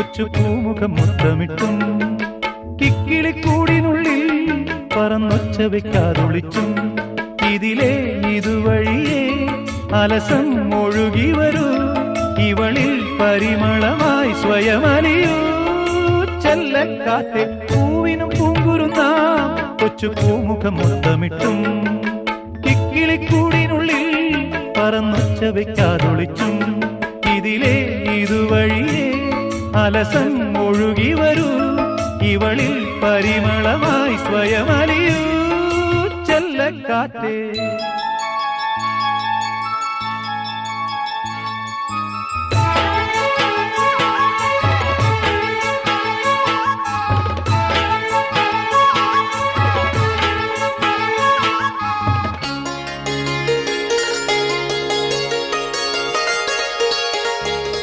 കൊച്ചു പൂമുഖം മുത്തമിട്ടും കിക്കിളിക്കൂടിനുള്ളിൽ പറന്നൊച്ച വെക്കാതൊളിച്ചും. ഇതിലേ ഇതുവഴിയേ അലസം ഒഴുകി വരൂ. ഇവളിൽ പരിമളമായി സ്വയമലിയൂ ചെല്ലക്കാത്തെ പൂവിനും പൂങ്കുരുന്ന കൊച്ചു പൂമുഖം മുത്തമിട്ടും കിക്കിളിക്കൂടിനുള്ളിൽ പറന്നൊച്ച വെക്കാതൊളിച്ചും. ഇതിലേ ഇതുവഴിയേ അലസം ഒഴുകി വരൂ. ഇവളിൽ പരിമളമായി സ്വയമലിയൂ. ചെല്ലക്കാറ്റേ.